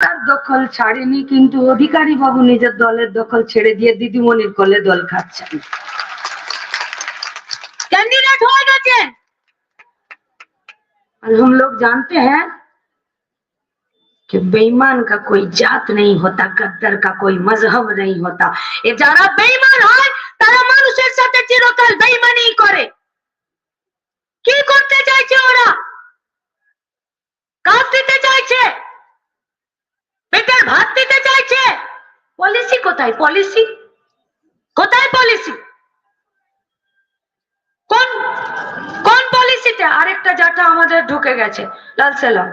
তার দখল ছাড়েনি কিন্তু অধিকারী বাবু নিজের দলের দখল ছেড়ে দিয়ে দিদিমণির কোলে দল খাচ্ছেন कैंडिडेट হয়ে গেছেন और हम लोग जानते हैं कि बेईमान का कोई जात नहीं होता गद्दर का कोई मजहब नहीं होता ये যারা বেঈমান হয় তারা মানুষের সাথে চিরকাল বেঈমানি করে কি করতে চাইছে ওরা কাজ দিতে চাইছে পেটের ভাত দিতে চাইছে। পলিসি কোথায়? পলিসি? কোথায় পলিসি? কোন কোন পলিসিতে? আরেকটা জাটা আমাদের ঢুকে গেছে, লাল সালাম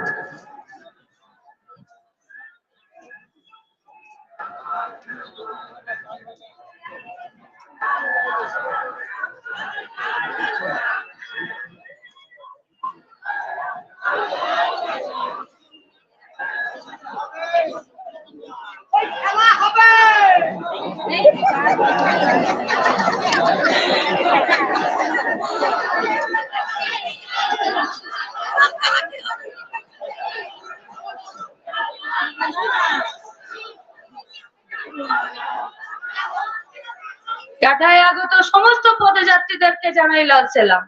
লাল সালাম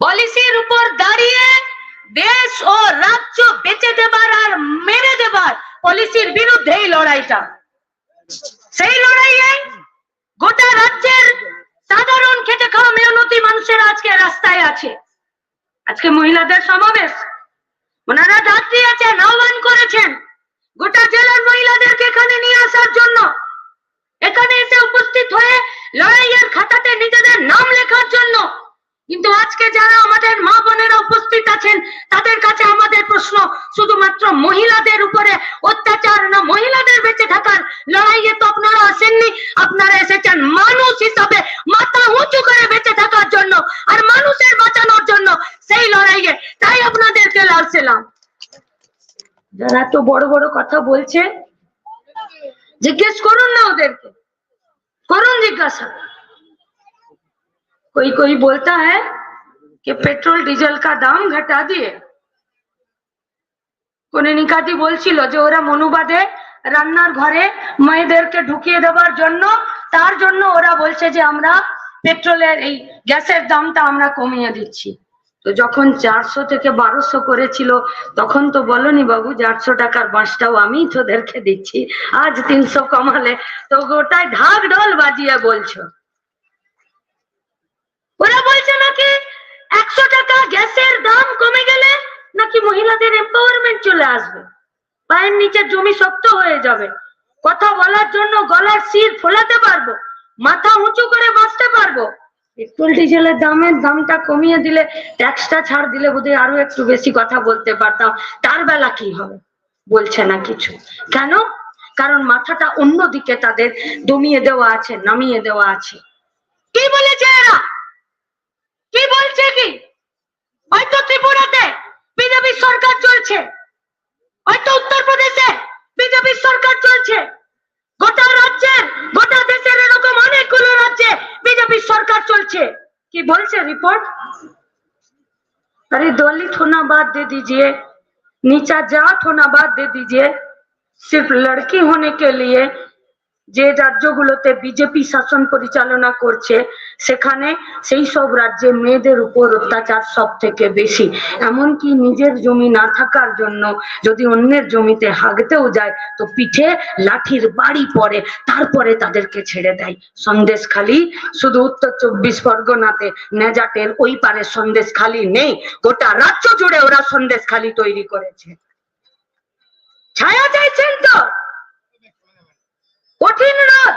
পলিসির উপর দাঁড়িয়ে দেশ ও রাজ্য বেঁচে দেবার আর মেরে দেবার পলিসির বিরুদ্ধে এই লড়াইটা। সেই লড়াইয়ে গোটা রাজ্যের সাধারণ খেটে খাওয়া মেহনতি মানুষের আজকে রাস্তায় আছে। আজকে মহিলাদের সমাবেশ। ওনারা ডাক দিয়েছেন আহ্বান করেছেন। গোটা জেলার মহিলাদেরকে এখানে নিয়ে আসার জন্য। এখানে এসে উপস্থিত হয়ে লড়াইয়ের খাতাতে নিজেদের নাম লেখার জন্য। কিন্তু আজকে যারা আমাদের মা বোনেরা উপস্থিত আছেন, তাদের কাছে আমাদের প্রশ্ন, শুধুমাত্র মহিলাদের উপরে অত্যাচার না, মহিলাদের বেঁচে থাকার লড়াইয়ে তো আপনারা আসেননি। আপনারা এসেছেন মানুষ হিসাবে, মাথা উঁচু করে বেঁচে থাকার জন্য আর মানুষের বাঁচানোর জন্য সেই লড়াইয়ে। তাই আপনাদেরকে লালছিলাম যারা এত বড় বড় কথা বলছে জিজ্ঞেস করুন না ওদেরকে করুন জিজ্ঞাসা कोई कोई बोलता है कि पेट्रोल डीजल का दाम घटा दिए কনিনিকাদি বলছিল যে ওরা মনুবাদে রান্নার ঘরে মেয়েদেরকে ঢুকিয়ে দেওয়ার জন্য তার জন্য ওরা বলছে যে আমরা পেট্রোলের এই গ্যাসের দামটা আমরা কমিয়ে দিচ্ছি তো যখন চারশো থেকে বারোশো করেছিল, তখন তো বলনি বাবু, চারশো টাকার বাঁশটাও আমি তোদেরকে দিচ্ছি, আজ তিনশো কমালে। তো গোটায় ঢাক ঢোল বাজিয়ে বলছো। ওরা বলছে নাকি একশো টাকা গ্যাসের দাম কমে গেলে নাকি মহিলাদের এম্পাওয়ারমেন্ট চলে আসবে? পায়ের নিচে জমি শক্ত হয়ে যাবে। কথা বলার জন্য গলার শির ফোলাতে পারব, মাথা উঁচু করে বাঁচতে পারব। পেট্রোল ডিজেলের দামের দামটা কমিয়ে দিলে ট্যাক্সটা ছাড় দিলে বোধহয় আরও একটু বেশি কথা বলতে পারতাম। তার বেলা কি হবে? বলছে না কিছু। কেন? কারণ মাথাটা অন্যদিকে তাদের দমিয়ে দেওয়া আছে, নামিয়ে দেওয়া আছে। কি বলেছে এরা? কি বলছে কি? হয়তো ত্রিপুরাতে, বিজেপি সরকার চলছে। হয়তো বলছে কি বলছে अरे दलित होना बात दे दीजिए। नीचा जात होना बात दे दीजिए। सिर्फ़ लड़की होने के लिए যে রাজ্যগুলোতে বিজেপি শাসন পরিচালনা করছে, সেখানে সেই সব রাজ্যে মেয়েদের উপর অত্যাচার সব থেকে বেশি। এমনকি নিজের জমি না থাকার জন্য যদি অন্যের জমিতে হাগতেও যায়, তো পিঠে লাঠির বাড়ি পড়ে, তারপরে তাদেরকে ছেড়ে দেয়। সন্দেশখালি শুধু উত্তর চব্বিশ পরগনাতে নেজাটের ওই পারে সন্দেশখালি নেই, গোটা রাজ্য জুড়ে ওরা সন্দেশখালি তৈরি করেছে। ছায়া চাইছেন তো কঠিন রোদ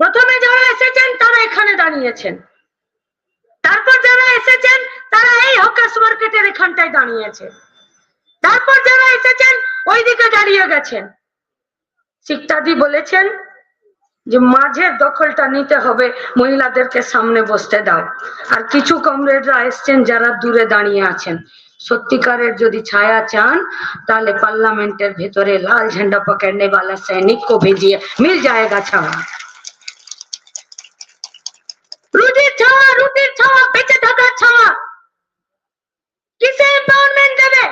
প্রথমে যারা এসেছেন তারা এখানে দাঁড়িয়েছেন তারপর যারা এসেছেন, তারা এই হকাস মার্কেটের এখানটায় দাঁড়িয়েছে। তারপর যারা এসেছেন, ওইদিকে দাঁড়িয়ে গেছেন। শিক্তাদি বলেছেন যে, মাঝের দখলটা নিতে হবে, মহিলাদেরকে সামনে বসতে দাও। আর কিছু কমরেডরা এসছেন যারা দূরে দাঁড়িয়ে আছেন। সত্যিকারের যদি ছায়া চান, তাহলে পার্লামেন্টের ভেতরে লাল ঝান্ডা পকেড়নে বালা সৈনিক কো ভেজিয়ে, মিল যায়গা ছায়া রুটির ছাওয়া রুটির ছাওয়া, বেঁচে থাকার ছাওয়া। কিসে এম্পাওয়ারমেন্ট দেবে?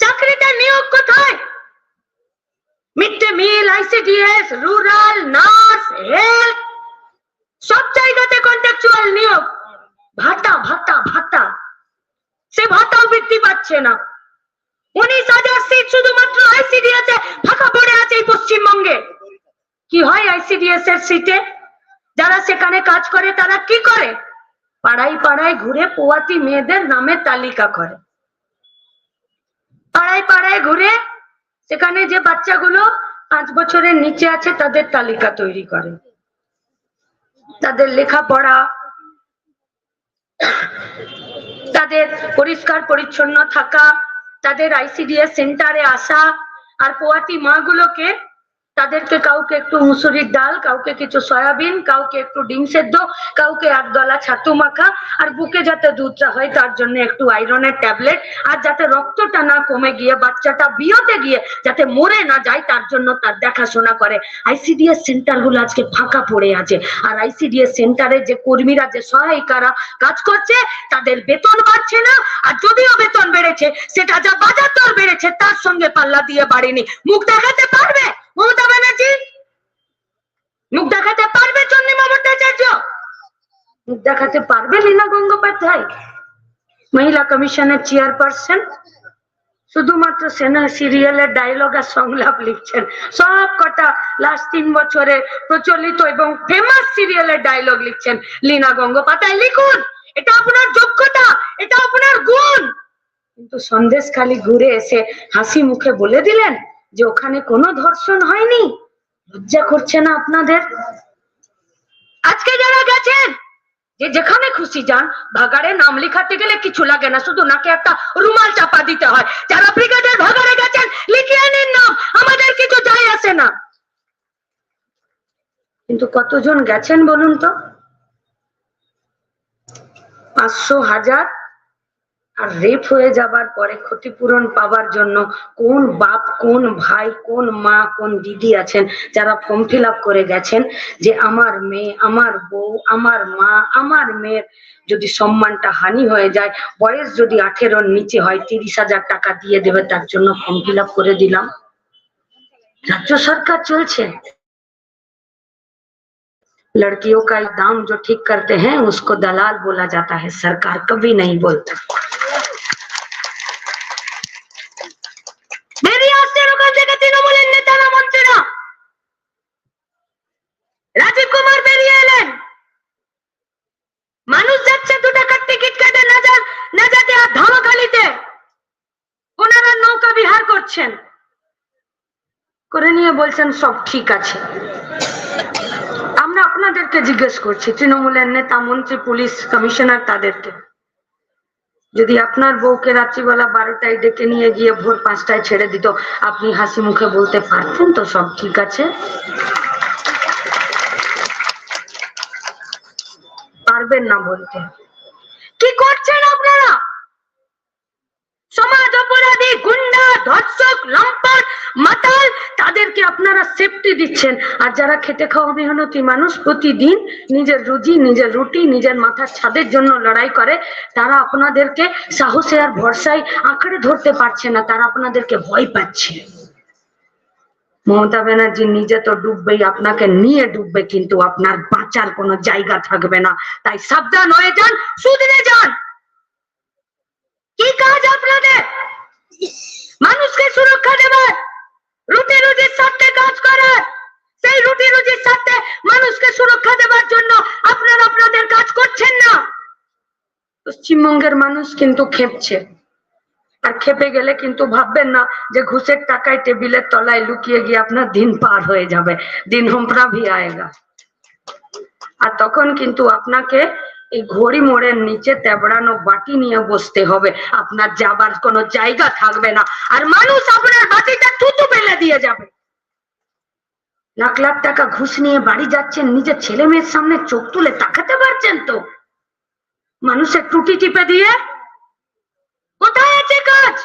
চাকরিতে নিয়োগ কোথায়? Mid day meal, ICDS, rural, nurse, health, সব জায়গাতে কন্ট্রাকচুয়াল নিয়োগ। ভাতা ভাতা ভাতা। সে ভাতাও বৃদ্ধি পাচ্ছে না। উনিশ হাজার সিট শুধুমাত্র আইসিডিএস এ ফাঁকা পড়ে আছে এই পশ্চিমবঙ্গে। কি হয় আইসিডিএস এর সিটে যারা সেখানে কাজ করে, তারা কি করে? পাড়ায় পাড়ায় ঘুরে পোয়াতি মেয়েদের নামে তালিকা করে। পাড়ায় পাড়ায় ঘুরে সেখানে যে বাচ্চাগুলো পাঁচ বছরের নিচে আছে, তাদের তালিকা তৈরি করে। তাদের লেখাপড়া, তাদের পরিষ্কার পরিচ্ছন্ন থাকা, তাদের আইসিডিএস সেন্টারে আসা, আর পোয়াতি মাগুলোকে তাদেরকে কাউকে একটু মুসুরির ডাল, কাউকে কিছু সয়াবিন, কাউকে একটু ডিম সেদ্ধ, কাউকে এক গলা ছাতু মাখা, আর বুকে যাতে দুধটা হয় তার জন্য একটু আয়রনের ট্যাবলেট, আর যাতে রক্তটা না কমে গিয়ে, বাচ্চাটা বিয়েতে গিয়ে যাতে মরে না যায়, তার জন্য তার দেখাশোনা করে। আইসিডিএস সেন্টারগুলো আজকে ফাঁকা পড়ে আছে। আর আইসিডিএস সেন্টারে যে কর্মীরা, যে সহায়িকারা কাজ করছে, তাদের বেতন বাড়ছে না, আর যদিও বেতন বেড়েছে, সেটা যা বাজার দর বেড়েছে, তার সঙ্গে পাল্লা দিয়ে বাড়েনি। মুখ দেখাতে পারবে? মমতা ব্যানার্জি? মুখ দেখাতে পারবে চন্দ্রিমা ভট্টাচার্য মুখ দেখাতে পারবে লীনা গঙ্গোপাধ্যায়? মহিলা কমিশনের চেয়ারপারসন? শুধুমাত্র সেনা সিরিয়ালের ডায়লগ আর সংলাপ লিখছেন। সব কটা লাস্ট তিন বছরে প্রচলিত এবং ফেমাস সিরিয়ালের ডায়লগ লিখছেন লীনা গঙ্গোপাধ্যায়। লিখুন, এটা আপনার যোগ্যতা, এটা আপনার গুণ। কিন্তু সন্দেশ খালি ঘুরে এসে হাসি মুখে বলে দিলেন যে ওখানে কোনো ধর্ষণ হয়নি? লজ্জা করছে না আপনাদের? আজকে যারা গেছেন, যে যেখানে খুশি যান, ভাগাড়ে নাম লিখাতে গেলে কিছু লাগে না, শুধু নাকে একটা রুমাল চাপা দিতে হয়। যারা ব্রিগেডের ভাগাড়ে গেছেন, লিখিয়ে নিন নাম, আমাদের কিছু যায় আসে না। কিন্তু কতজন গেছেন বলুন তো? পাঁচশো হাজার আর রেপ হয়ে যাবার পরে ক্ষতিপূরণ পাবার জন্য কোন বাপ কোন ভাই কোন মা কোন দিদি আছেন যারা ফর্ম ফিল আপ করে গেছেন যে আমার মেয়ে আমার বউ আমার মা আমার মেয়ের যদি সম্মানটা হানি হয়ে যায় বয়স যদি আঠেরোর নিচে হয় তিরিশ হাজার টাকা দিয়ে দেবে তার জন্য ফর্ম ফিল আপ করে দিলাম রাজ্য সরকার চলছে लड़कियों का दाम जो ठीक करते हैं उसको दलाल बोला जाता है सरकार कभी नहीं बोलता সব ঠিক আছে। আমরা আপনাদেরকে জিজ্ঞেস করছি, তৃণমূলের নেতা, মন্ত্রী, পুলিশ, কমিশনার তাদেরকে। যদি আপনার বউকে রাত্রিবেলা বারোটায় ডেকে নিয়ে গিয়ে ভোর পাঁচটায় ছেড়ে দিত, আপনি হাসি মুখে বলতে পারতেন তো সব ঠিক আছে? পারবেন না বলতে। কি করছেন আপনারা? সমাজ অপরাধী, গুন্ডা, ধর্ষক, লম্পট, মাতাল তাদেরকে আপনারা সেফটি দিচ্ছেন। আর যারা খেটে খাওয়া মেহনতি মানুষ, প্রতিদিন নিজের রুজি, নিজের রুটি, নিজের মাথার ছাদের জন্য লড়াই করে, তারা আপনাদেরকে সাহসে আর ভরসায় আঁকড়ে ধরতে পারছে না, তারা আপনাদেরকে ভয় পাচ্ছে। মমতা ব্যানার্জি নিজে তো ডুববেই, আপনাকে নিয়ে ডুববে, কিন্তু আপনার বাঁচার কোনো জায়গা থাকবে না। তাই সাবধান হয়ে যান সুদিনে যান। কি কাজ আপনাদের? মানুষকে সুরক্ষা দেবার। রুটি রুজির স্বার্থে কাজ করার সেই রুটি রুজির স্বার্থে মানুষকে সুরক্ষা দেবার জন্য আপনারা আপনাদের কাজ করছেন না। পশ্চিমবঙ্গের মানুষ কিন্তু খেপছে। আর খেপে গেলে কিন্তু ভাববেন না যে ঘুষের টাকায় টেবিলের তলায় লুকিয়ে গিয়ে আপনার দিন পার হয়ে যাবে। দিন হোমরা ভি আয়েগা। আর তখন কিন্তু আপনাকে এই ঘড়ি মোড়ের নিচে তেবড়ানো বাটি নিয়ে বসতে হবে। আপনার যাবার কোনো জায়গা থাকবে না। আর মানুষ আপনার বাটিটা থুতু ফেলে দিয়ে যাবে। লাখ লাখ টাকা ঘুষ নিয়ে বাড়ি যাচ্ছেন, নিজের ছেলে মেয়ের সামনে চোখ তুলে তাকাতে পারছেন তো? মানুষের টুটি টিপে দিয়ে কোথায় আছে কাজ?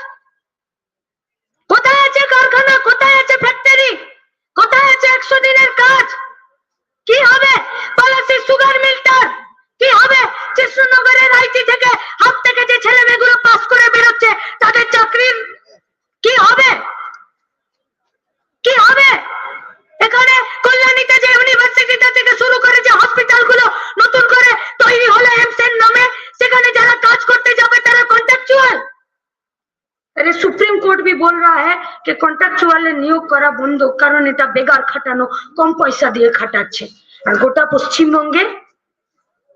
बोल रहा है कि কন্ট্রাকচুয়াল নিয়োগ করা বন্ধ কারণ এটা বেকার খাটানো কম পয়সা দিয়ে খাটাচ্ছে আর গোটা পশ্চিমবঙ্গে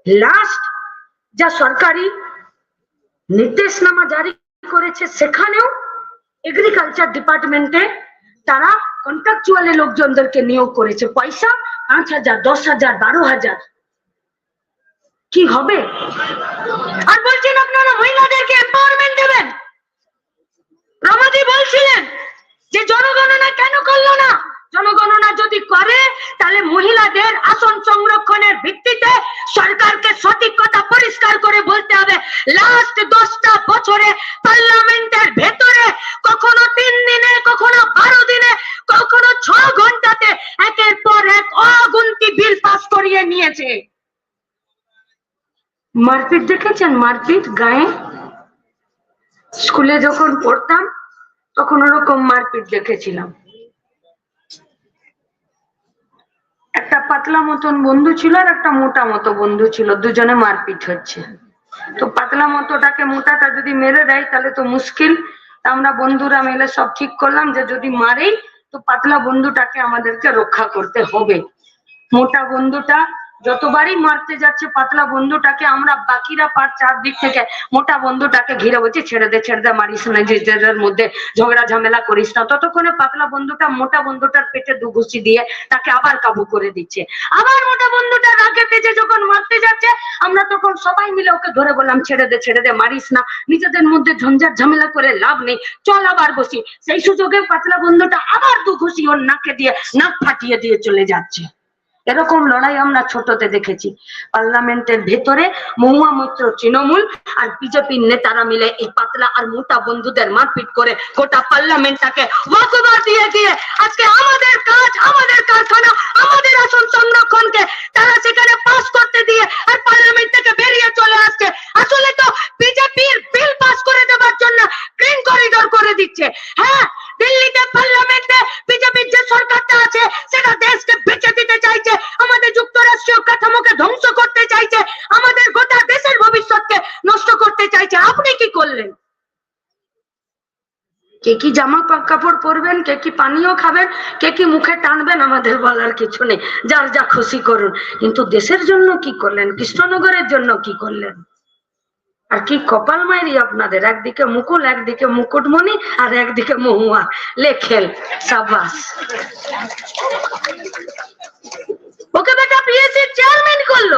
লাস্ট যা সরকারি নির্দেশনামা জারি করেছে সেখানেও এগ্রিকালচার ডিপার্টমেন্টে তারা কন্ট্রাকচুয়ালে লোকজনদেরকে নিয়োগ করেছে পয়সা পাঁচ হাজার দশ হাজার বারো হাজার কি হবে আর বলছেন আপনারা মহিলাদেরকে এম্পাওয়ারমেন্ট দেবেন রমাদি বলছিলেন যে জনগণনা কেন করল না? জনগণনা যদি করে, তাহলে মহিলাদের আসন সংরক্ষণের ভিত্তিতে সরকারকে সঠিক পরিষ্কার করে বলতে হবে। লাস্ট দশটা বছরে পার্লামেন্টের ভেতরে কখনো তিন দিনে, কখনো বারো দিনে, কখনো ছ ঘন্টাতে একের পর এক অগুন্তি বিল পাস করিয়ে নিয়েছে। মারপিট দেখেছেন? মারপিট, গায়ে? স্কুলে যখন পড়তাম, তখন ওরকম মারপিট দেখেছিলাম। একটা পাতলা মতন বন্ধু ছিল আর একটা মোটা মতো বন্ধু ছিল, দুজনে মারপিট হচ্ছে। তো পাতলা মতোটাকে মোটাটা যদি মেরে দেয়, তাহলে তো মুশকিল। আমরা বন্ধুরা মিলে সব ঠিক করলাম যে যদি মারেই, তো পাতলা বন্ধুটাকে আমাদেরকে রক্ষা করতে হবে। মোটা বন্ধুটা যতবারই মারতে যাচ্ছে পাতলা বন্ধুটাকে, আমরা বাকিরা পার চারদিক থেকে মোটা বন্ধুটাকে ঘিরে বলছি, ছেড়ে দে ছেড়ে দে, মারিস না নিজেদের মধ্যে ঝগড়া, ঝামেলা করিস না। ততক্ষণে পাতলা বন্ধুটা মোটা বন্ধুটার পেটে দু ঘুষি দিয়ে তাকে আবার কাবু করে দিচ্ছে। আবার মোটা বন্ধুটা রাগে তেজে যখন মারতে যাচ্ছে, আমরা তখন সবাই মিলে ওকে ধরে বললাম, ছেড়ে দে ছেড়ে দে, মারিস না, নিজেদের মধ্যে ঝঞ্ঝাট, ঝামেলা করে লাভ নেই, চল আবার বসি। সেই সুযোগে পাতলা বন্ধুটা আবার দু ঘুষি ওর নাকে দিয়ে নাক ফাটিয়ে দিয়ে চলে যাচ্ছে। এরকম লড়াই আমরা ছোটতে দেখেছি। পার্লামেন্টের ভেতরে মহুয়া মৈত্র তৃণমূল আর বিজেপির নেতারা মিলে এই পাতলা আর মোটা বন্ধুদের মারপিট করে গোটা পার্লামেন্টটাকে ওয়াকওভার দিয়ে দিয়ে আজকে আমাদের কাজ, আমাদের কারখানা, আমাদের আসন সংরক্ষণকে তারা সেখানে পাস করতে দিয়ে আর পার্লামেন্ট থেকে বেরিয়ে চলে আসছে। আসলে তো বিজেপির বিল পাস করে দেওয়ার জন্য গ্রিন করিডোর করে দিচ্ছে। হ্যাঁ দিল্লিতে পার্লামেন্টে বিজেপির যে সরকারটা আছে, সেটা দেশকে বেঁচে দিতে চাইছে, আমাদের যুক্তরাষ্ট্রীয় কাঠামোকে ধ্বংস করতে চাইছে, আমাদের গোটা দেশের ভবিষ্যৎকে নষ্ট করতে চাইছে। আপনি কি করলেন? কে কি জামা কাপড় পরবেন, কে কি পানীয় খাবেন, কে কি মুখে টানবেন, আমাদের বলার কিছু নেই। যার যা খুশি করুন। কিন্তু দেশের জন্য কি করলেন? কৃষ্ণনগরের জন্য কি করলেন? আর কি কপাল মারি আপনাদের? একদিকে মুকুল, একদিকে মুকুটমণি আর একদিকে মহুয়া। লেখেল সাবাস। ওকে বেটা পিএসসি চেয়ারম্যান করল।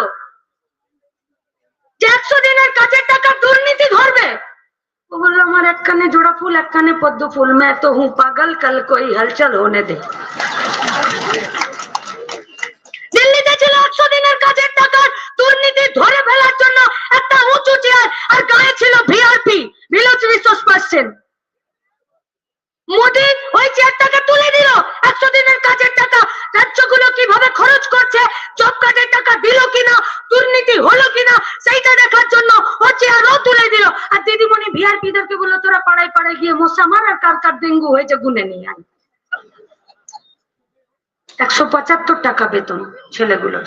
চারশো দিনের কাছে টাকা দুর্নীতি ধরবে। ও বলল, আমার এক জোড়া ফুল এক পদ্ম ফুল। মে তো হু পাগল, কাল কই হলচল হোনে দে। দিল্লিতে ছিল একশো দিনের কাজের টাকা। দুর্নীতি ধরে ফেলার জন্য একটা উঁচু চেয়ার আর গায়ে ছিল VRP village resource person Modi ওই চেয়ারটাকে তুলে দিল। একশো দিনের কাজের টাকা। রাজ্যগুলো কীভাবে খরচ করছে? জব কার্ডের টাকা দিল কিনা? দুর্নীতি হলো কিনা? সেইটা দেখার জন্য ও চেয়ার ও তুলে দিল। আর দিদিমণি ভিআরপি দেরকে বলল, তোরা পাড়ায় পাড়ায় গিয়ে মশা মার আর কার কার ডেঙ্গু হয়েছে গুনে নিয়ে আয়। একশো পঁচাত্তর টাকা বেতন ছেলেগুলোর।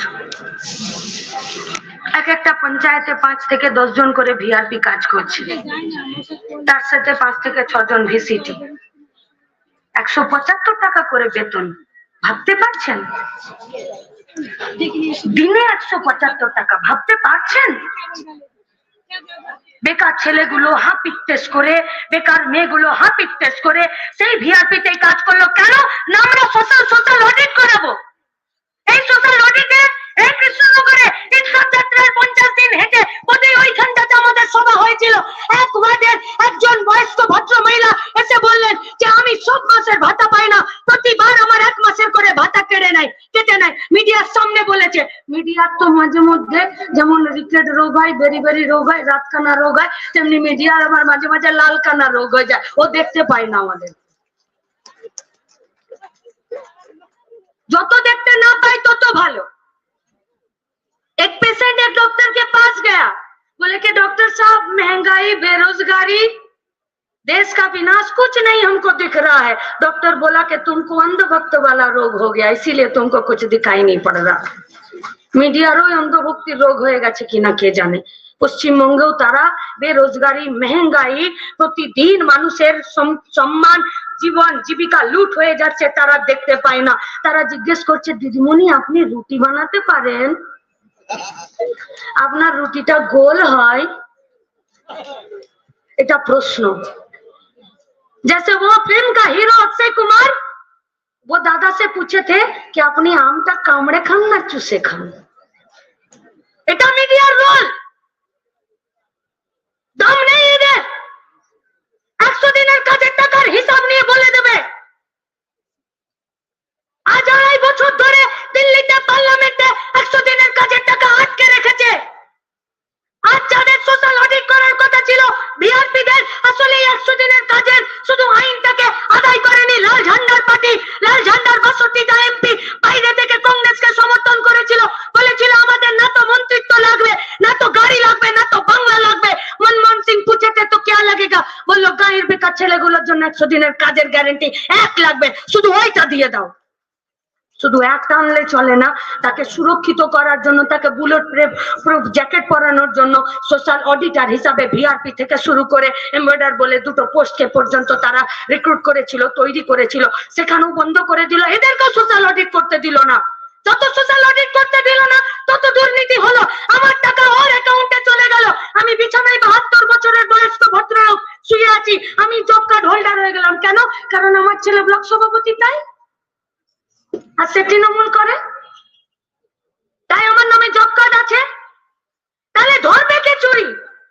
এক একটা পঞ্চায়েতে পাঁচ থেকে দশ জন করে ভিআরপি কাজ করছে তার সাথে পাঁচ থেকে ছজন ভিসিটি একশো পঁচাত্তর টাকা করে বেতন। ভাবতে পারছেন? দিনে একশো পঁচাত্তর টাকা। ভাবতে পারছেন? বেকার ছেলেগুলো হাপিক টেস্ট করে, বেকার মেয়েগুলো হাপিক টেস্ট করে, সেই ভিআরপিতে কাজ করল কেন? না আমরা সোশ্যাল সোশ্যাল অডিট করাবো। এই সোশ্যাল অডিটে এই কৃষ্ণনগরে ইনসাফ হাজার পঞ্চাশ দিন হেঁটে ওদের ওইখানটাতে আমাদের সভা হয়েছিল। একবারের একজন বয়স্ক ভদ্র মহিলা এসে বললেন যে, আমি সব মাসের ভাতা পাই না। প্রতিবার আমার এক মাসের করে ভাতা কেড়ে নেয়, কেটে নেয়। মিডিয়ার সামনে বলেছে, মিডিয়ার তো মাঝে মধ্যে যেমন রিকেট রোগ হয়, বেরি বেরি রোগ হয় রাতকানা রোগ হয়, তেমনি মিডিয়ার আমার মাঝে মাঝে লালকানা রোগ হয়ে যায়। ও দেখতে পায় না আমাদের। যত দেখতে না পাই তত ভালো। एक पेशेंट एक डॉक्टर के पास गया बोले कि डॉक्टर साहब महंगाई बेरोजगारी देश का विनाश कुछ नहीं हमको दिख रहा है डॉक्टर बोला कि तुमको अंधभक्त वाला रोग हो गया इसीलिए तुमको कुछ दिखाई नहीं पड़ रहा মিডিয়ারও অন্ধভক্তি রোগ হয়ে গেছে কিনা কে জানে পশ্চিমবঙ্গেও তারা বেরোজগারি মেহেঙ্গাই প্রতিদিন মানুষের সম- সম্মান জীবন জীবিকা লুট হয়ে যাচ্ছে তারা দেখতে পায় না তারা জিজ্ঞেস করছে দিদিমণি আপনি রুটি বানাতে পারেন আপনার রুটিটা গোল হয় এটা প্রশ্ন जैसे वो फिल्म का हीरो अक्षय कुमार वो दादा से पूछे थे कि अपनी আমটা কামড়ে খান না চুষে খান এটা মিডিয়ার রোল দম নেই এদের একশো দিনের কাজের টাকার হিসাব নিয়ে বলে দেবে আজ আড়াই কাজের শুধু আইনটাকে আদায় করেনি লাল ঝান্ডার পার্টি। লাল ঝান্ডার বাষট্টিটা এমপি বাইরে থেকে কংগ্রেসকে সমর্থন করেছিল। বলেছিল, আমাদের না তো মন্ত্রিত্ব লাগবে না তো গাড়ি লাগবে না তো বাংলা লাগবে। মনমোহন সিং পুছেতে তো কে লাগেগা? বলল, গাঁয়ের বেকার ছেলেগুলোর জন্য একশো দিনের কাজের গ্যারেন্টি এক লাগবে। শুধু ওইটা দিয়ে দাও। শুধু এক টানলে চলে না, তাকে সুরক্ষিত করার জন্য, তাকে বুলেট প্রুফ জ্যাকেট পরানোর জন্য সোশ্যাল অডিটার হিসাবে ভিআরপি থেকে শুরু করে এমব্রয়ডার বলে দুটো পোস্টকে পর্যন্ত তারা রিক্রুট করেছিল, তৈরি করেছিল। সেখানেও বন্ধ করে দিল। এদেরকেও সোশ্যাল অডিট করতে দিল না। যত সোশ্যাল অডিট করতে দিল না, তত দুর্নীতি হলো। আমার টাকা ওর অ্যাকাউন্টে চলে গেল। আমি বিছানায় বাহাত্তর বছরের বয়স্ক ভদ্রলোক শুয়ে আছি। আমি জব কার্ড হোল্ডার হয়ে গেলাম। কেন? কারণ আমার ছেলে ব্লক সভাপতি, তাই? আর সে তৃণমূল করে। তাই আমার নামে জব কার্ড আছে। তাহলে ধরবে কে চুরি?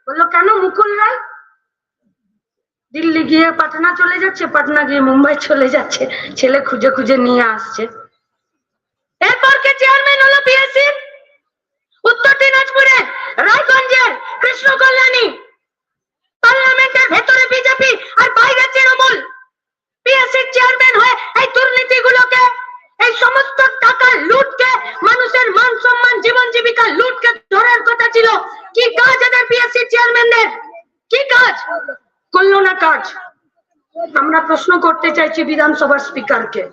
বলল, কেন মুকুল রায়? দিল্লি গিয়ে পাটনা চলে যাচ্ছে, পাটনা গিয়ে মুম্বাই চলে যাচ্ছে, ছেলে খুঁজে খুঁজে নিয়ে আসছে। এরপর কে চেয়ারম্যান হলো বিএসসি উত্তর দিনাজপুরে রায়গঞ্জের কৃষ্ণ কল্যাণী। পার্লামেন্টের ভেতরে বিজেপি আর বাইরে তৃণমূল। পিএসসির চেয়ারম্যান হয়ে এই দুর্নীতিগুলোকে এই সমস্ত টাকা লুটকে মানুষের মান সম্মান জীবন জীবিকা লুটকে ধরার কথা ছিল কি কাজ এদের পিএসসির চেয়ারম্যানদের কি কাজ? করল না কাজ। আমরা প্রশ্ন করতে চাইছি বিধানসভার স্পিকারকে।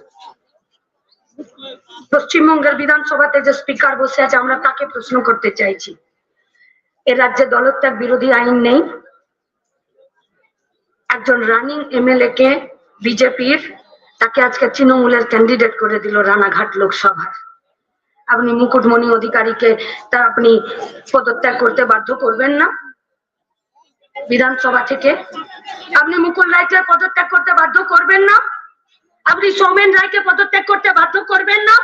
পশ্চিমবঙ্গের বিধানসভাতে যে স্পিকার বসে আছে, আমরা তাকে প্রশ্ন করতে চাইছি। এ রাজ্যে দলত্যাগ বিরোধী আইন নেই। একজন রানিং এমএলএ কে বিজেপির তাকে আজকে তৃণমূলের ক্যান্ডিডেট করে দিল রানাঘাট লোকসভার। আপনি মুকুটমণি অধিকারীকে তা আপনি পদত্যাগ করতে বাধ্য করবেন না। বিধানসভা থেকে। আপনি মুকুল রায়কে পদত্যাগ করতে বাধ্য করবেন না। আপনি সৌমেন রায়কে পদত্যাগ করতে বাধ্য করবেন না।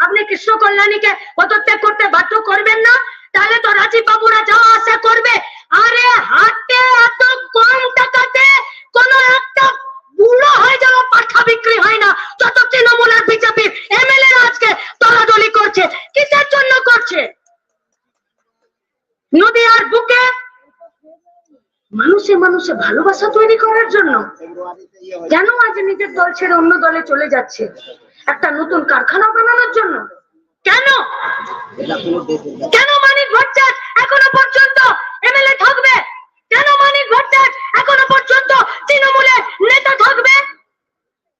আপনি কৃষ্ণ কল্যাণীকে পদত্যাগ করতে বাধ্য করবেন না। তাহলে তো রাজীব বাবুরা যাওয়া আসা করবে, আরে হাটে এত কম টাকাতে কোন একটা বুড়ো হয়ে যাওয়া পাঠা বিক্রি হয় না যত তৃণমূল আর বিজেপির এমএলএ আজকে দলাদলি করছে কিসের জন্য করছে নদীয়ার বুকে মানুষে ভালোবাসা তৈরি করার জন্য কেন আজ নিজের দল ছেড়ে অন্য দলে চলে যাচ্ছে? একটা নতুন কারখানা বানানোর জন্য? কেন? কেন মানিক ভট্টাচ এখনও পর্যন্ত এমএলএ থাকবে কেন মানিক ভট্টাচ এখনও পর্যন্ত তৃণমূলের নেতা থাকবে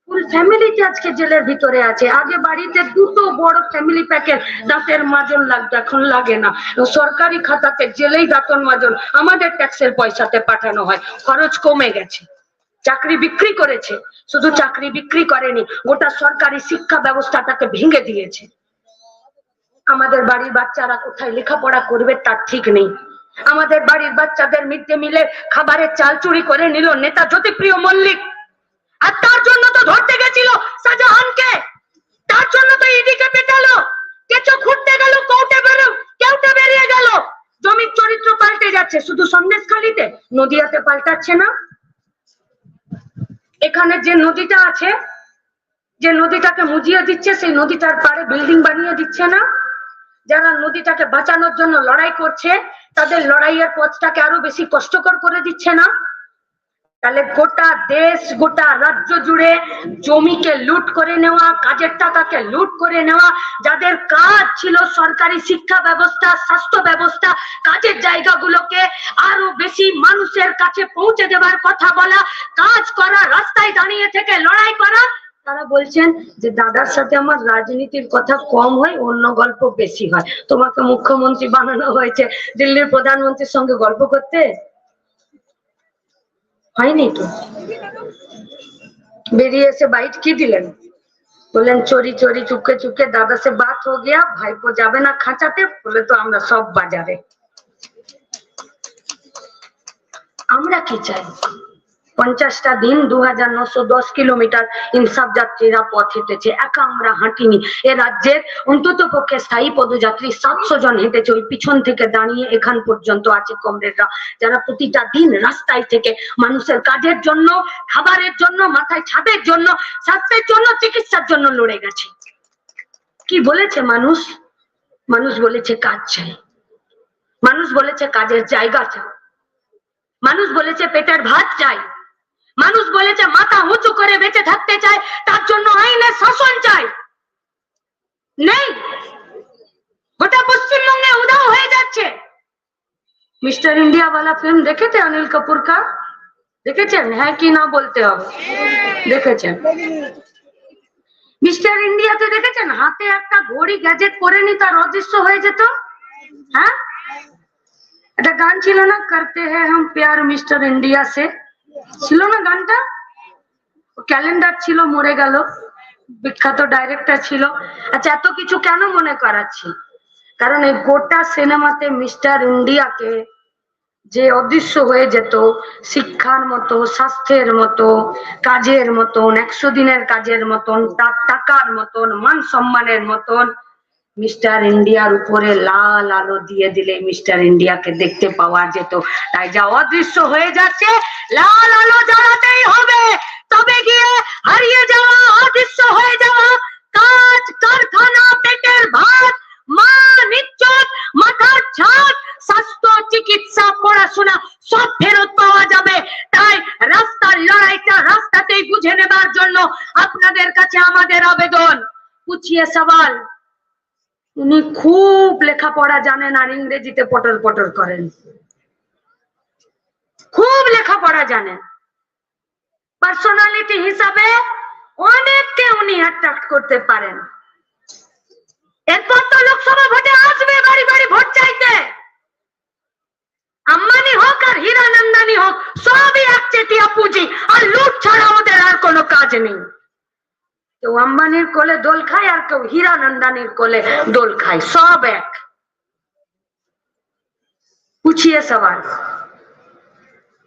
ফুল ফ্যামিলিতে আজকে জেলের ভিতরে আছে। আগে বাড়িতে দুটো বড় ফ্যামিলি প্যাকেট দাঁতের মাজন লাগতো, এখন লাগে না। সরকারি খাতাতে জেলেই দাঁতন মাজন, আমাদের ট্যাক্সের পয়সাতে পাঠানো হয়। খরচ কমে গেছে। চাকরি বিক্রি করেছে, শুধু চাকরি বিক্রি করেনি, গোটা সরকারি শিক্ষা ব্যবস্থাটাকে ভেঙে দিয়েছে। আমাদের বাড়ির বাচ্চারা কোথায় লেখাপড়া করবে তার ঠিক নেই। আমাদের বাড়ির বাচ্চাদের মিড ডে মিলে খাবারের চাল চুরি করে নিল নেতা জ্যোতিপ্রিয় মল্লিক। আর তার জন্য তো ধরতে গেছিল শাহজাহানকে। তার জন্য তো ইডিকে পেটালো। খুঁড়তে গেল কোর্টে বেরো, কেউটে বেরিয়ে গেল। জমির চরিত্র পাল্টে যাচ্ছে, শুধু সন্দেশখালিতে। পাল্টাচ্ছে না। এখানে যে নদীটা আছে, যে নদীটাকে মুজিয়ে দিচ্ছে, সেই নদীটার পাড়ে বিল্ডিং বানিয়ে দিচ্ছে না। যারা নদীটাকে বাঁচানোর জন্য লড়াই করছে, তাদের লড়াইয়ের পথটাকে আরও বেশি কষ্টকর করে দিচ্ছে না। তাহলে গোটা দেশ, গোটা রাজ্য জুড়ে জমিকে লুট করে নেওয়া, কাজের টাকাকে লুট করে নেওয়া, যাদের কাজ ছিল সরকারি শিক্ষা ব্যবস্থা, স্বাস্থ্য ব্যবস্থা, কাজের জায়গাগুলোকে আরও বেশি মানুষের কাছে পৌঁছে দেবার কথা বলা, কাজ করা, রাস্তায় দাঁড়িয়ে থেকে লড়াই করা, তারা বলছেন যে দাদার সাথে আমার রাজনীতির কথা কম হয়, অন্য গল্প বেশি হয়। তোমাকে মুখ্যমন্ত্রী বানানো হয়েছে, দিল্লির প্রধানমন্ত্রীর সঙ্গে গল্প করতে? হয়নি তো। বেরিয়ে এসে বাইট কি দিলেন? বললেন, চোরি চোরি, চুপকে চুপকে, দাদা সে বাত হো গিয়া ভাইপো যাবে না খাঁচাতে, বলে তো আমরা সব বাজারে। আমরা কি চাই? পঞ্চাশটা দিন দু হাজার নশো দশ কিলোমিটার ইনসাফ যাত্রীরা পথ হেঁটেছে। একা আমরা হাঁটিনি। এ রাজ্যের অন্তত পক্ষে স্থায়ী পদযাত্রী সাতশো জন হেঁটেছে। ওই পিছন থেকে দাঁড়িয়ে এখান পর্যন্ত আছে কমরেডরা, যারা প্রতিটা দিন রাস্তায় থেকে মানুষের কাজের জন্য, খাবারের জন্য, মাথায় ছাদের জন্য, স্বাস্থ্যের জন্য, চিকিৎসার জন্য লড়ে গেছে। কি বলেছে মানুষ? মানুষ বলেছে কাজ চাই। মানুষ বলেছে কাজের জায়গা চাই। মানুষ বলেছে পেটের ভাত চাই। মানুষ বলেছে মাথা উঁচু করে বেঁচে থাকতে চায়, তার জন্য আইনের শাসন চাই নেই। গোটা পশ্চিমবঙ্গে উধাও হয়ে যাচ্ছে। মিস্টার ইন্ডিয়াওয়ালা ফিল্ম দেখেছে অনিল কাপুর কা দেখেছেন? হ্যাঁ কি না বলতে হবে। দেখেছেন। মিস্টার ইন্ডিয়াতে দেখেছেন? হাতে একটা ঘড়ি গ্যাজেট করে নি, তার অদৃশ্য হয়ে যেত? হ্যাঁ? একটা গান ছিল না, করতে হ্যাঁ হাম প্যার মিস্টার ইন্ডিয়া সে। ছিল না গানটা? ক্যালেন্ডার ছিল, মরে গেল। বিখ্যাত ডাইরেক্টর ছিল। আচ্ছা এত কিছু কেন মনে করাচ্ছি? কারণ এই গোটা সিনেমাতে মিস্টার ইন্ডিয়াকে যে অদৃশ্য হয়ে যেত, শিক্ষার মতো, স্বাস্থ্যের মতো, কাজের মতন, একশো দিনের কাজের মতন, তার টাকার মতন, মান সম্মানের মতন মিস্টার ইন্ডিয়ার উপরে লাল আলো দিয়ে দিলে মিস্টার ইন্ডিয়াকে দেখতে পাওয়া যেত। তাই যা অদৃশ্য হয়ে যাচ্ছে, লাল আলো জ্বালাতেই হবে। তবে গিয়ে হারিয়ে যাওয়া, অদৃশ্য হয়ে যাওয়া কাজ কারখানা, পেটের ভাত মা নিশ্চত মাথার ছাদ স্বাস্থ্য, চিকিৎসা, পড়াশোনা, সব ফেরত পাওয়া যাবে। তাই রাস্তার লড়াইটা রাস্তাতেই বুঝে নেবার জন্য আপনাদের কাছে আমাদের আবেদন। পুছিয়ে সওয়াল। উনি খুব লেখাপড়া জানেন আর ইংরেজিতে পটর পটর করেন। খুব লেখাপড়া জানেন। পার্সোনালিটি হিসাবে অনেককে উনি অ্যাট্রাক্ট করতে পারেন। এরপর তো লোকসভা ভোটে আসবে বাড়ি বাড়ি ভোট চাইতে। আম্বানি হোক আর হীরানন্দানি হোক, সবই একচেটিয়া পুঁজি, আর লুট ছাড়া ওদের আর কোনো কাজ নেই। কেউ আম্বানির কোলে দোল খায় আর কেউ হীরানন্দানির কোলে দোল খায়, সব এক। পুছিয়ে সবার।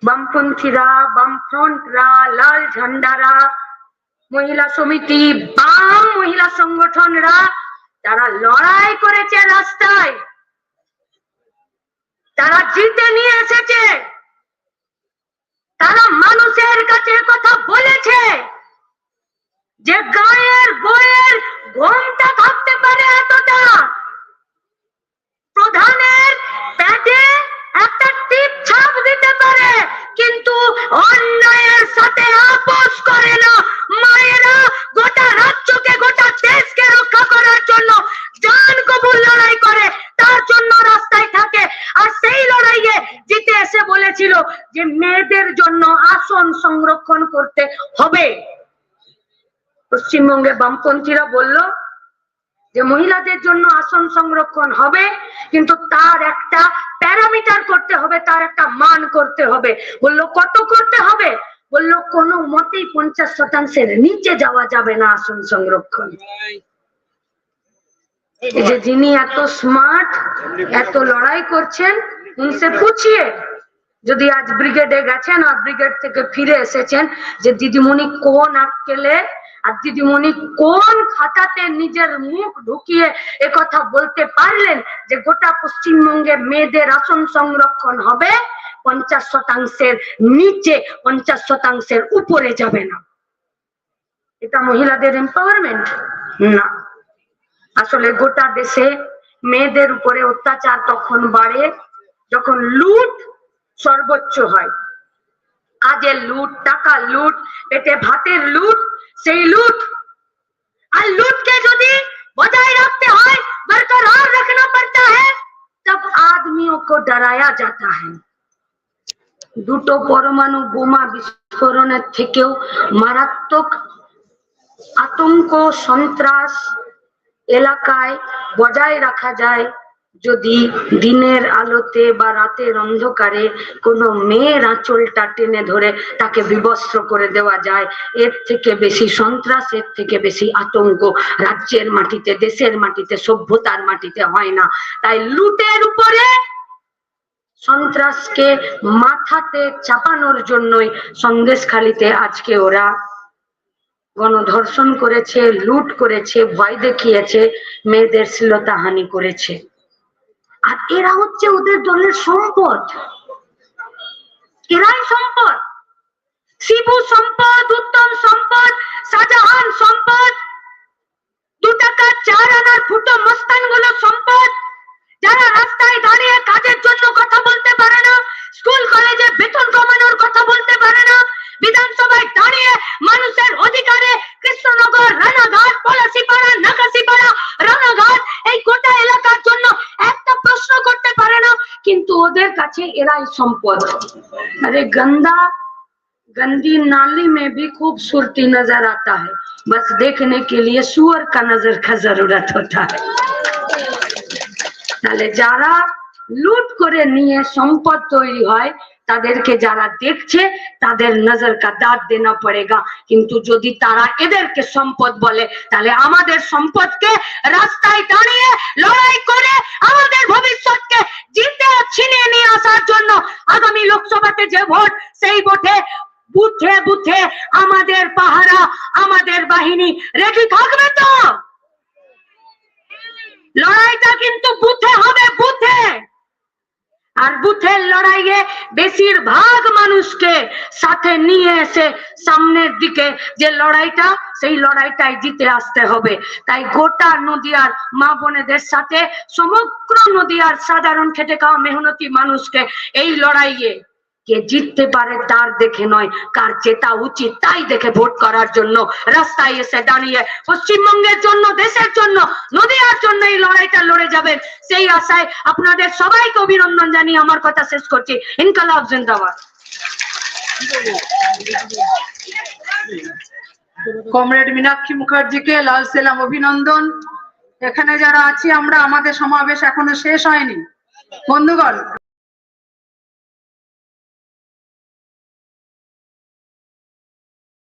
বামপন্থীরা, বামফ্রন্টরা, লাল ঝান্ডারা, মহিলা সমিতি, বাম মহিলা সংগঠনরা, তারা লড়াই করেছে রাস্তায়। তারা জিতে নিয়ে এসেছে। তারা মানুষের কাছে কথা বলেছে। যে গায়ের বইয়ের ঘোমটা থাকতে পারে এতটা। প্রধানের পশ্চিমবঙ্গে বামপন্থীরা বলল যে মহিলাদের জন্য আসন সংরক্ষণ হবে, কিন্তু তার একটা প্যারামিটার করতে হবে, তার একটা মান করতে হবে। বলল, কত করতে হবে? বলল, কোনো মতেই পঞ্চাশ শতাংশের নিচে যাওয়া যাবে না আসন সংরক্ষণ। যে যিনি এত স্মার্ট এত লড়াই করছেন উনসে পুছিয়ে, যদি আজ ব্রিগেডে গেছেন, আর ব্রিগেড থেকে ফিরে এসেছেন, যে দিদিমণি কোন আক্কেলে আর দিদিমণি কোন খাতাতে নিজের মুখ ঢুকিয়ে কথা বলতে পারলেন যে গোটা পশ্চিমবঙ্গে মেয়েদের আসন সংরক্ষণ হবে, পঞ্চাশ শতাংশের নিচে, পঞ্চাশ শতাংশের উপরে যাবে না। এটা মহিলাদের এম্পাওয়ারমেন্ট না। আসলে গোটা দেশে মেয়েদের উপরে অত্যাচার তখন বাড়ে যখন লুট সর্বোচ্চ হয়। কাজের লুট টাকা লুট, পেটে ভাতের লুট সেই লুট আর लूट के यदि बजाय रखते हैं बरकरार रखना पड़ता है तब आदमियों को डराया जाता है দুটো পরমাণু বোমা বিস্ফোরণের থেকেও মারাত্মক আতঙ্ক সন্ত্রাস এলাকায় বজায় রাখা যায় যদি দিনের আলোতে বা রাতের অন্ধকারে কোনো মেয়ের আঁচলটা টেনে ধরে তাকে বিবস্ত্র করে দেওয়া যায়, এর থেকে বেশি সন্ত্রাস, এর থেকে বেশি আতঙ্ক রাজ্যের মাটিতে, দেশের মাটিতে, সভ্যতার মাটিতে হয় না। তাই লুটের উপরে সন্ত্রাসকে মাথাতে চাপানোর জন্যই সন্দেশখালিতে আজকে ওরা গণধর্ষণ করেছে, লুট করেছে, ভয় দেখিয়েছে, মেয়েদের শ্লীলতাহানি করেছে। আর এরা হচ্ছে ওদের দলের সম্পদ। এরাই সম্পদ? শিবু সম্পদ, উত্তম সম্পদ, শাহজাহান সম্পদ, দু টাকা চার আনার ফুটো মস্তানগুলো সম্পদ, যারা রাস্তায় দাঁড়িয়ে কাজের জন্য কথা বলতে পারে না, স্কুল, কলেজে বেতন কমানোর কথা বলতে পারে না, বিধানসভায় দাঁড়িয়ে মানুষের অধিকারে কিন্তু ওদের কাছে এরাই সম্পদ আরে গন্দা गंदी नाली में भी खूबसूरती नजर आता है बस देखने के लिए सुअर का नजर का जरूरत होता है তাহলে যারা লুট করে নিয়ে সম্পদ তৈরি হয় তাদেরকে যারা দেখছে, তাদের নজর কা দাঁত দেনা পড়েগা। কিন্তু যদি তারা এদেরকে সম্পদ বলে, তাহলে আমাদের সম্পদকে রাস্তায় দাঁড়িয়ে লড়াই করে আমাদের ভবিষ্যৎকে জিতে ছিনিয়ে নিয়ে আসার জন্য আগামী লোকসভাতে যে ভোট, সেই ভোটে বুথে বুথে আমাদের পাহারা, আমাদের বাহিনী রেডি থাকবে তো? লড়াইটা কিন্তু বুথে হবে, বুথে। আর বুথের লড়াইয়ে বেশিরভাগ মানুষকে সাথে নিয়ে এসে সামনের দিকে যে লড়াইটা, সেই লড়াইটাই জিতে আসতে হবে। তাই গোটা নদিয়ার মা বোনেদের সাথে, সমগ্র নদিয়ার সাধারণ খেটে খাওয়া মেহনতি মানুষকে এই লড়াইয়ে কে জিততে পারে তার দেখে নয়, কার জেতা উচিত তাই দেখে ভোট করার জন্য। রাস্তায় এসে দাঁড়িয়ে পশ্চিমবঙ্গের জন্য, দেশের জন্য, নদিয়ার জন্য এই লড়াইটা লড়ে যাবেন। সেই আশায় আপনাদের সবাইকে অভিনন্দন জানিয়ে আমার কথা শেষ করছি। ইনকালাব জিন্দাবাদ। কমরেড মীনাক্ষী মুখার্জিকে লাল সেলাম অভিনন্দন। এখানে যারা আছি আমরা, আমাদের সমাবেশ এখনও শেষ হয়নি। বন্ধুগণ